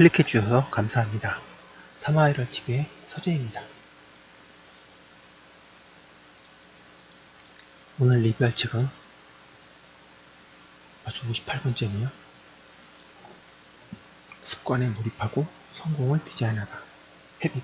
클릭해 주셔서 감사합니다. 사마이럴 TV의 서재입니다. 오늘 리뷰할 책은 벌써 58번째네요. 습관에 몰입하고 성공을 디자인하다. 헤빗.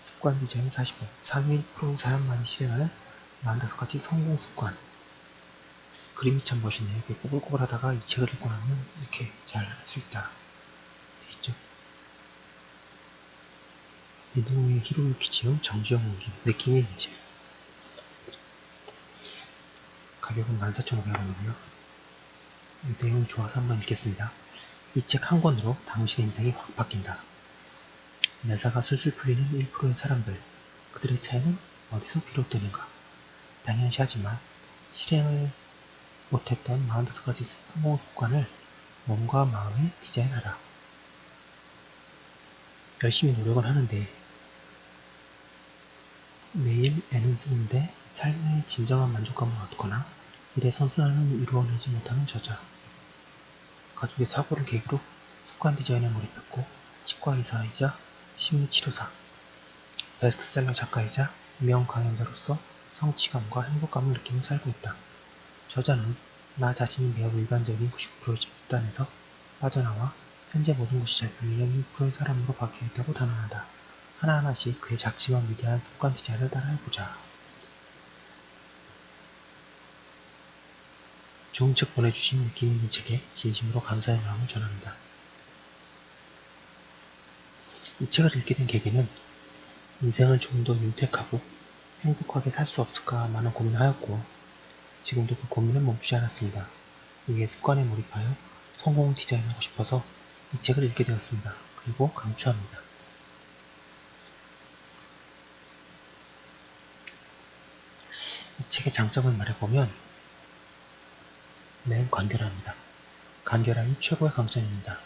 습관 디자인 45. 상위 1%의 사람만이 실행하는 45가지 성공 습관. 그림이 참 멋있네요. 이렇게 꼬불꼬불 하다가 이 책을 읽고 나면 이렇게 잘 할 수 있다. 되겠죠? 이동의 히로유키 지음 정지영 연기. 느낌이 있는 책. 가격은 14,500원이고요. 내용 좋아서 한번 읽겠습니다. 이 책 한 권으로 당신의 인생이 확 바뀐다. 매사가 술술 풀리는 1%의 사람들. 그들의 차이는 어디서 비롯되는가? 당연시 하지만 실행을 못했던 45가지 성공 습관을 몸과 마음에 디자인하라. 열심히 노력을 하는데 매일 애는 쓰는데 삶의 진정한 만족감을 얻거나 일의 선순환을 이루어내지 못하는 저자. 가족의 사고를 계기로 습관 디자인에 몰입했고 치과 의사이자 심리치료사, 베스트셀러 작가이자 유명 강연자로서 성취감과 행복감을 느끼며 살고 있다. 저자는 나 자신이 매우 일반적인 99%의 집단에서 빠져나와 현재 모든 것이 잘 풀리는 1%의 사람으로 바뀌어 있다고 단언한다. 하나하나씩 그의 작지만 위대한 습관 디자인을 따라해보자. 좋은 책 보내주신 느낌 있는 책에 진심으로 감사의 마음을 전합니다. 이 책을 읽게 된 계기는 인생을 좀 더 윤택하고 행복하게 살 수 없을까 많은 고민을 하였고 지금도 그 고민은 멈추지 않았습니다. 이게 습관에 몰입하여 성공 디자인하고 싶어서 이 책을 읽게 되었습니다. 그리고 강추합니다. 이 책의 장점을 말해보면 맨 간결합니다. 간결함이 최고의 강점입니다.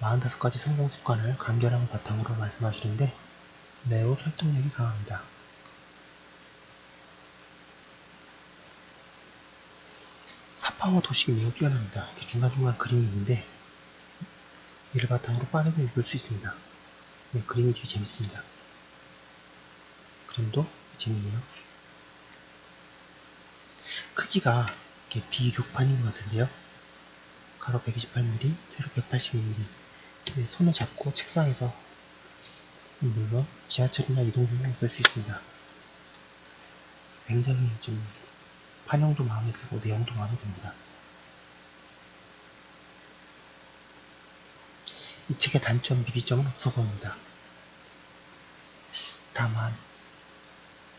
45가지 성공 습관을 간결함을 바탕으로 말씀하시는데 매우 설득력이 강합니다. 사파와 도식이 매우 뛰어납니다. 이렇게 중간중간 그림이 있는데 이를 바탕으로 빠르게 읽을 수 있습니다. 네, 그림이 되게 재밌습니다. 그림도 재밌네요. 크기가 이렇게 비교판인 것 같은데요. 가로 128mm, 세로 180mm. 네, 손을 잡고 책상에서 물론 지하철이나 이동 중에 읽을 수 있습니다. 굉장히 좀 판형도 마음에 들고 내용도 마음에 듭니다. 이 책의 단점, 미비점은 없어 보입니다. 다만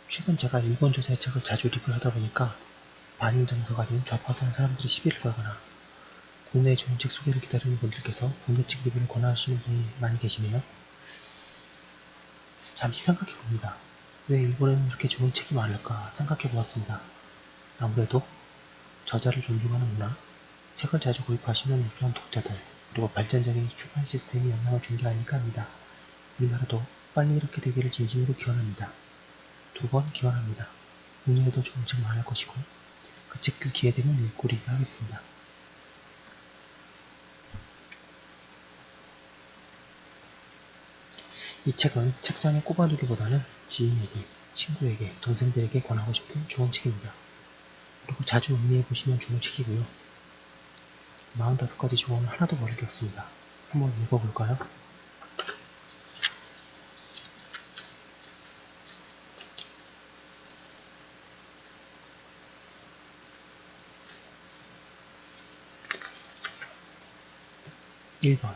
최근 제가 일본 조사의 책을 자주 리뷰를 하다 보니까 반일 정서 가진 좌파성 사람들이 시비를 걸거나 국내 좋은 책 소개를 기다리는 분들께서 국내 책 리뷰를 권하시는 분이 많이 계시네요. 잠시 생각해 봅니다. 왜 일본에는 이렇게 좋은 책이 많을까 생각해 보았습니다. 아무래도 저자를 존중하는 문화, 책을 자주 구입하시는 우수한 독자들, 그리고 발전적인 출판 시스템이 영향을 준 게 아닐까 합니다. 우리나라도 빨리 이렇게 되기를 진심으로 기원합니다. 두 번 기원합니다. 국내에도 좋은 책 많을 것이고 그 책들 기회 되면 읽고 리뷰하겠습니다. 이 책은 책장에 꼽아두기보다는 지인에게, 친구에게, 동생들에게 권하고 싶은 좋은 책입니다. 그리고 자주 음미해 보시면 좋은 책이고요. 45가지 조언을 하나도 모를 게 없습니다. 한번 읽어볼까요? (1번)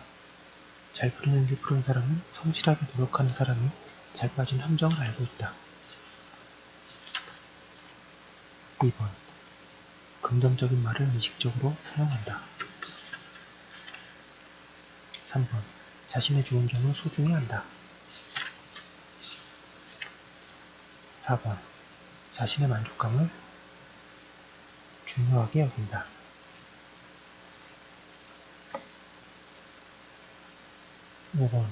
잘 부르는 1%의 사람은 성실하게 노력하는 사람이 잘 빠진 함정을 알고 있다. 2번 긍정적인 말을 의식적으로 사용한다. 3번. 자신의 좋은 점을 소중히 한다. 4번. 자신의 만족감을 중요하게 여긴다. 5번.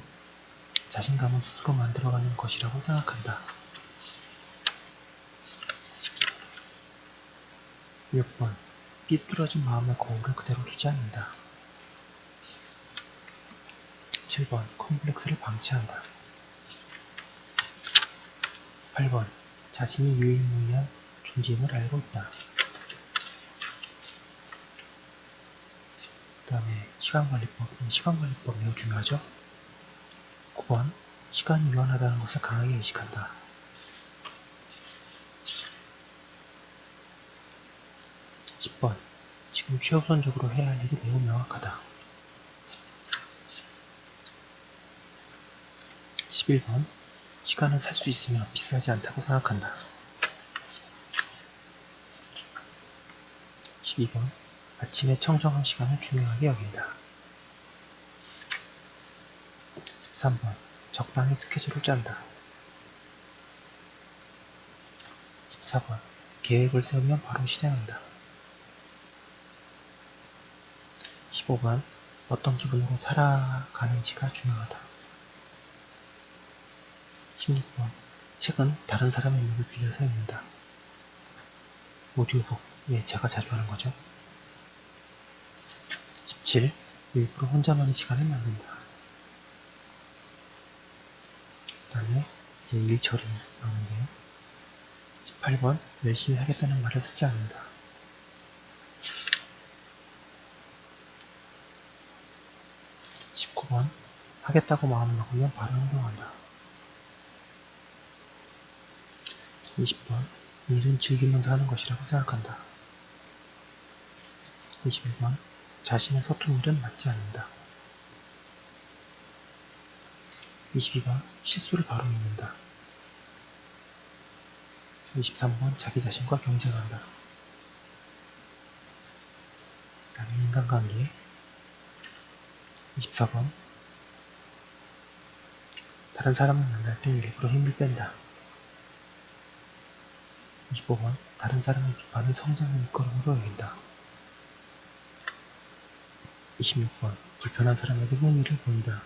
자신감은 스스로 만들어가는 것이라고 생각한다. 6번. 삐뚤어진 마음의 거울을 그대로 두지 않는다. 7번 컴플렉스를 방치한다. 8번 자신이 유일무이한 존재임을 알고 있다. 그 다음에 시간관리법. 이 시간관리법 매우 중요하죠. 9번 시간이 유한하다는 것을 강하게 의식한다. 10번 지금 최우선적으로 해야 할 일이 매우 명확하다. 11번 시간은 살 수 있으며 비싸지 않다고 생각한다. 12번 아침에 청정한 시간을 중요하게 여긴다. 13번 적당히 스케줄을 짠다. 14번 계획을 세우면 바로 실행한다. 15번 어떤 기분으로 살아가는지가 중요하다. 16번 책은 다른 사람의 눈을 빌려서 읽는다. 오디오북, 예, 제가 자주 하는 거죠. 17. 일부러 혼자만의 시간을 만든다. 그 다음에 이제 일 처리 나오는데요. 18번 열심히 하겠다는 말을 쓰지 않는다. 19번 하겠다고 마음을 먹으면 바로 행동한다. 20번 일은 즐기면서 하는 것이라고 생각한다. 21번 자신의 서툰 일은 맞지 않는다. 22번 실수를 바로 잊는다. 23번 자기 자신과 경쟁한다. 다음에 인간관계 24번 다른 사람을 만날 때 일부러 힘을 뺀다. 25번 다른 사람의 비판을 성장의 밑거름으로 여긴다. 26번 불편한 사람에게 흥미를 보인다.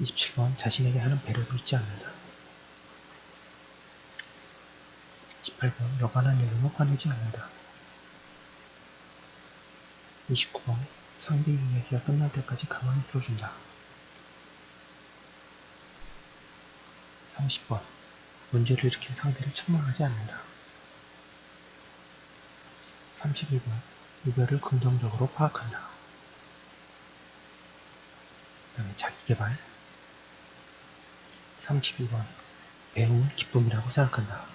27번 자신에게 하는 배려도 잊지 않는다. 18번 여간한 일로 화내지 않는다. 29번 상대의 이야기가 끝날 때까지 가만히 들어준다. 30번 문제를 일으킨 상대를 책망하지 않는다. 31번 이별을 긍정적으로 파악한다. 그 다음에 자기개발 32번 배움은 기쁨이라고 생각한다.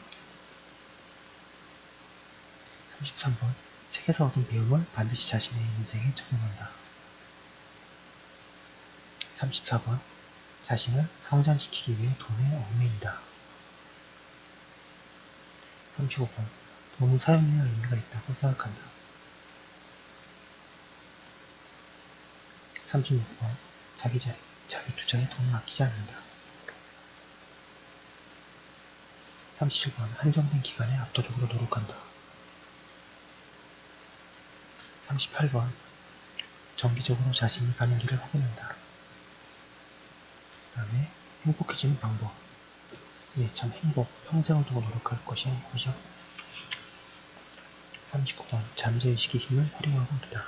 33번 책에서 얻은 배움을 반드시 자신의 인생에 적용한다. 34번 자신을 성장시키기 위해 돈에 얽매인다. 35번 돈은 사용해야 의미가 있다고 생각한다. 36번 자기, 자, 자기 투자에 돈을 아끼지 않는다. 37번 한정된 기간에 압도적으로 노력한다. 38번 정기적으로 자신이 가는 길을 확인한다. 그 다음에 행복해지는 방법 예, 참 행복, 평생을 두고 노력할 것이 행복이죠. 39번 잠재의식의 힘을 활용하고 있다.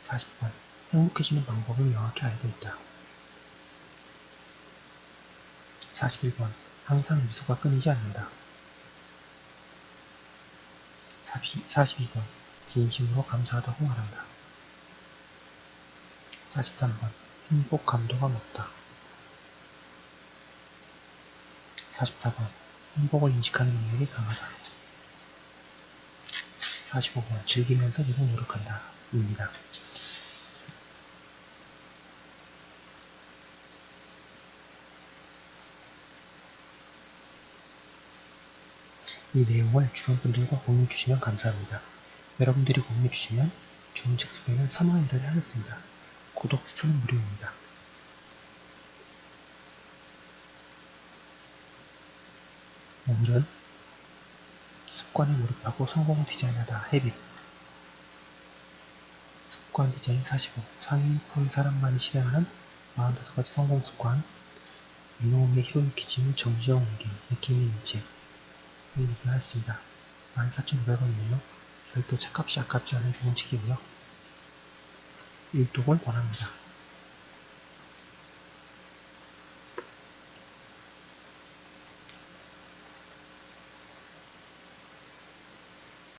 40번 행복해지는 방법을 명확히 알고 있다. 41번 항상 미소가 끊이지 않는다. 42번 진심으로 감사하다고 말한다. 43번 행복 감도가 높다. 44번 행복을 인식하는 능력이 강하다. 45번 즐기면서 계속 노력한다. 입니다. 이 내용을 주변 분들과 공유해 주시면 감사합니다. 여러분들이 공유해 주시면 좋은 책 소개는 3화 1을 하겠습니다. 구독 추천은 무료입니다. 오늘은 습관에 몰입하고 성공을 디자인하다 헤빗 습관 디자인 45 상위 1%의 사람만이 실행하는 45가지 성공 습관 이노우미의 히로유키 짐 정지영 옮김 느낌이 있는 책 리뷰하였습니다. 14,500원이네요. 절대 책값이 아깝지 않은 좋은 책이고요. 일독을 권합니다.